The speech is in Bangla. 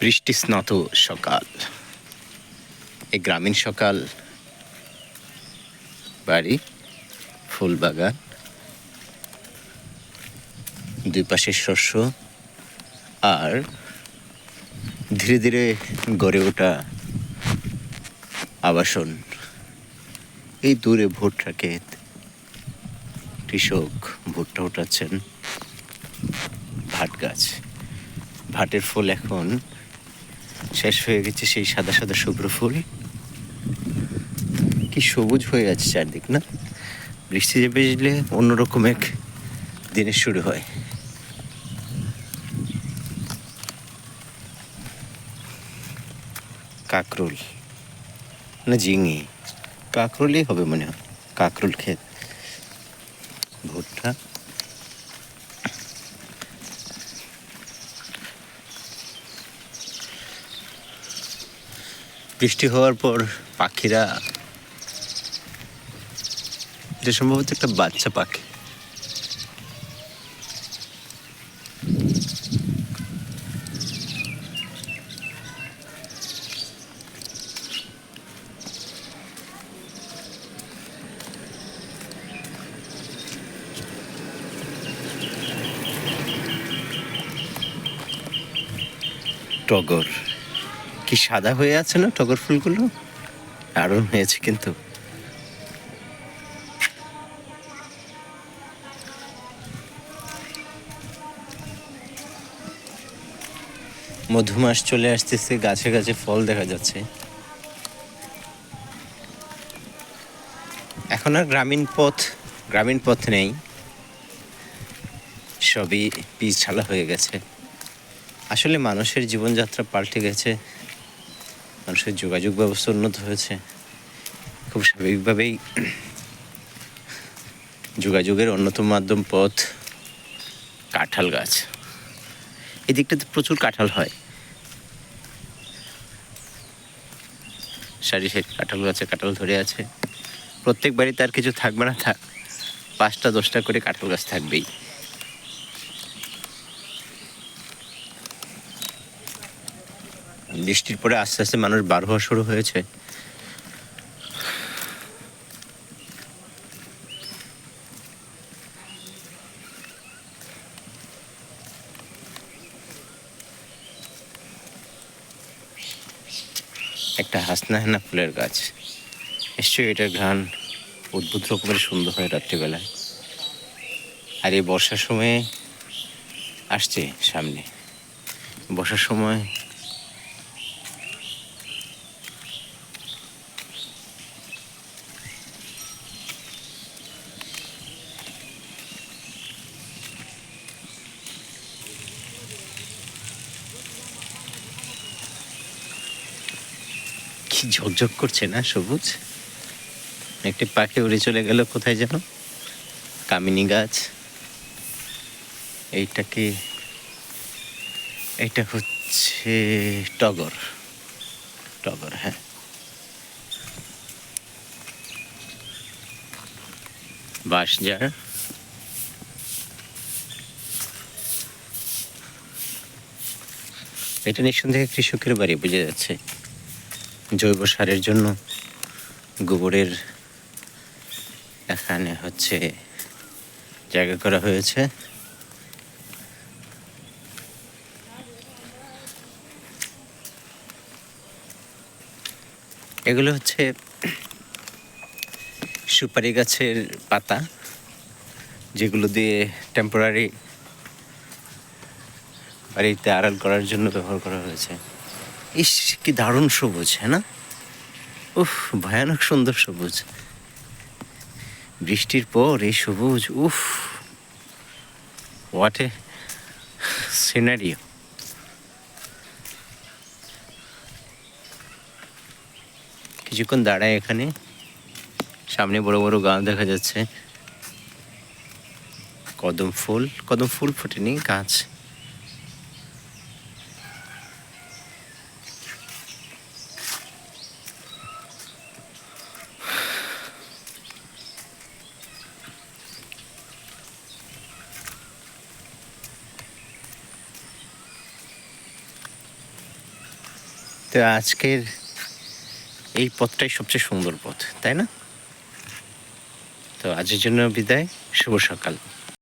বৃষ্টি স্নাত সকাল। এই গ্রামীণ সকাল। বাড়ি, ফুলবাগান। দুই পাশে শস্য। আর ধীরে ধীরে গড়ে ওঠা আবাসন। এই দূরে ভুট্টা ক্ষেত কৃষক, ভুট্টা উঠাচ্ছেন ভাট গাছ ভাটের ফুল এখন শেষ হয়ে গেছে সেই সাদা সাদা শুভ্র ফুল। কি সবুজ হয়ে আছে চারদিক, না? বৃষ্টি যে বেজলে অন্যরকম এক দিনের শুরু হয়। কাকরুল, না ঝিঙে? কাকরুলই হবে মনে হয়, কাকরুল ক্ষেত। ভুট্টা? বৃষ্টি হওয়ার পর পাখিরা এটা সম্ভবত একটা বাচ্চা পাখি। টগর। কি সাদা হয়ে আছে না টগর ফুলগুলো? দারুণ হয়েছে কিন্তু। মধুমাস চলে আসতেছে, গাছে গাছে ফল দেখা যাচ্ছে। এখন আর গ্রামীণ পথ গ্রামীণ পথ নেই। সবই পিচ ছালা হয়ে গেছে। আসলে মানুষের জীবনযাত্রা পাল্টে গেছে। মানুষের যোগাযোগ ব্যবস্থা উন্নত হয়েছে। খুব স্বাভাবিকভাবেই যোগাযোগের অন্যতম মাধ্যম পথ কাঁঠাল গাছ। এই দিকটাতে প্রচুর কাঁঠাল হয়। সারি সারি কাঁঠাল গাছে কাঁঠাল ধরে আছে। প্রত্যেক বাড়িতে আর কিছু থাকবে না থাক পাঁচটা, দশটা করে কাঁঠাল গাছ থাকবেই। বৃষ্টির পরে আস্তে আস্তে মানুষ বার হওয়া শুরু হয়েছে। একটা হাসনা হেনা ফুলের গাছ। নিশ্চয়ই এটার ঘ্রাণ অদ্ভুত রকমের সুন্দর হয় রাত্রিবেলায়। আর এই বর্ষার সময়ে আসছে সামনে। বর্ষার সময় কি ঝকঝক করছে না সবুজ? একটি পাখি উড়ে চলে গেল কোথায় যেন? কামিনী গাছ। এইটা কি এটা হচ্ছে টগর। টগর হ্যাঁ। বাঁশঝাড় এটা নিঃসন্দেহে কৃষকের বাড়ি, বোঝা যাচ্ছে। জৈব সারের জন্য গোবরের এখানে হচ্ছে জায়গা করা হয়েছে। এগুলো হচ্ছে সুপারি গাছের পাতা, যেগুলো দিয়ে টেম্পোরারি বাড়িতে আড়াল করার জন্য ব্যবহার করা হয়েছে। ইস, কি দারুণ সবুজ হ্যাঁ না? উফ, ভয়ানক সুন্দর সবুজ। বৃষ্টির পর এই সবুজ, উফ। হোয়াট এ সিনারিও কিছুক্ষণ দাঁড়ায় এখানে। সামনে বড় বড় গাছ দেখা যাচ্ছে। কদম ফুল কদম ফুল ফোটেনি, গাছ। তো আজকের এই পথটাই সবচেয়ে সুন্দর পথ, তাই না? তো আজের জন্য বিদায়, শুভ সকাল।